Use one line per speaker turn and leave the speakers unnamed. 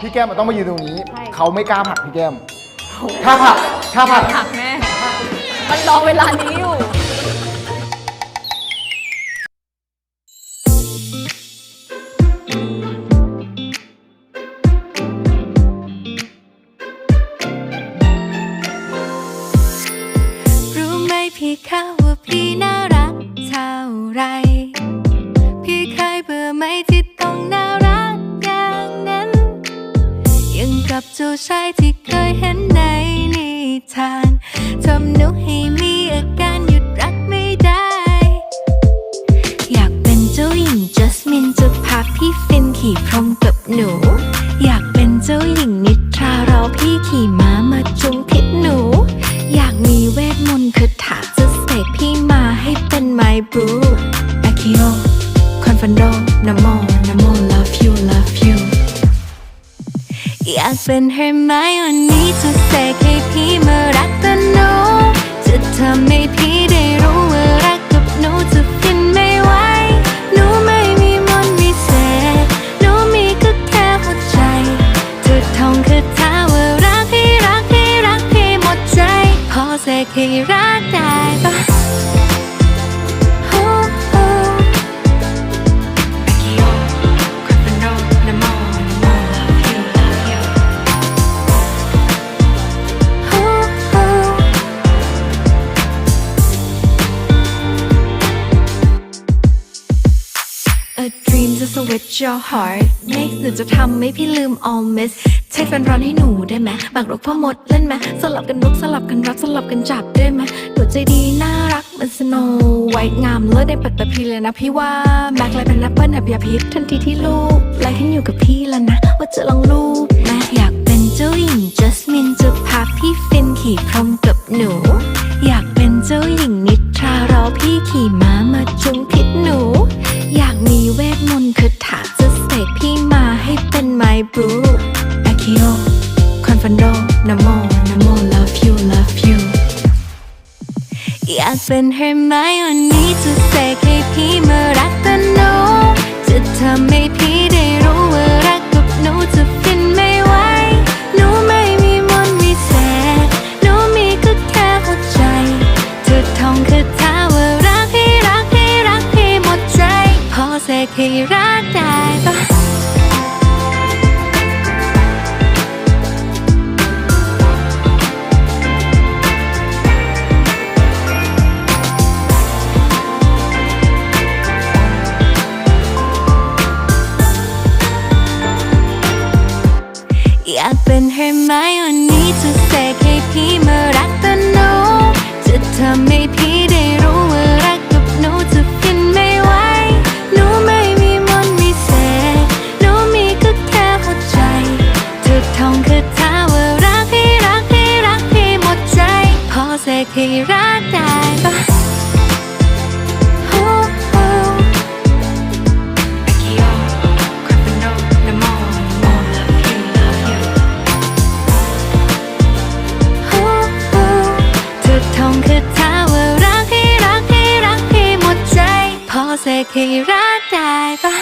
พี่แก้มมันต้องมายืนตรงนี้
ใช่
เขาไม่กล้าผลักพี่แก้ม ถ้าผลักถ้าผลัก
หักแม่มันรอเวลานี้อยู่
รู้ไหมพี่คะว่าพี่น่า เจ้าชายที่เคยเห็นในนิทานทำหนูให้มีอาการหยุดรักไม่ได้ อยากเป็นเจ้าหญิงจัสมินจะพาพี่ฟินขี่พรมกับหนู อยากเป็นเจ้าหญิงนิทรารอพี่ขี่ม้ามาจุงพิษหนู อยากมีเวทมนต์คาถาจะเสกพี่มาให้เป็นไมบรูอาคิโอคอนฟันโดนโมน เป็นเฮอร์ไมโอนี่จะเสกให้พี่มารักกันหนูจะทำให้พี่ได้รู้ว่ารักกับหนูจะฟินไม่ไหวหนูไม่มีมนต์วิเศษหนูมีก็แค่หัวใจเธอท่องคาถาว่ารักให้รักให้รักให้หมดใจ พอเสกให้รักได้ปะ A dream to switch your heart Next หนูจะทำให้พี่ลืม all miss ใช้แฟนร้อนให้หนูได้ไหมบักรกพ่อหมดเล่นไหมสลับกันรุกสลับกันรักสลับกันจับได้ไหมหนูใจดีน่ารักเหมันสโนไวท์งามเลิศได้ปัดแต่พี่เลยนะพี่ว่าแม็กเลยเป็นแอปเปิลแอบยาพิษทันทีที่ลูกไลค์ขึ้นอยู่กับพี่แล้วนะ ว่าจะลองลูกแม่อยากเป็นเจ้าหญิงจัสมินจะพาพี่ฟินขี่พรมกับหนู อยากเป็นเจ้าหญิงนิทรารอพี่ขี่ม้า บรูอาคิโอคอนฟันโดนโมนโม love you love you อยากเป็นเฮอร์ไมโอนี่จะเสกให้พี่มารักกันหนูจะทำให้พี่ได้รู้ว่ารักกับหนูจะฟินไม่ไหวหนูไม่มีมนต์วิเศษหนูมีก็แค่หัวใจเธอท่องคาถาว่ารักให้รักให้รักให้หมดใจ พอเสกให้รักได้ป ให้รักได้ปะฮู้ฮู้ Akio, Crypto, Nemo, Nemo, love you, love you. ฮู้ฮู้เธอท่องคาถาว่ารักให้รักให้รักให้หมดใจ พอเสกให้รักได้ปะ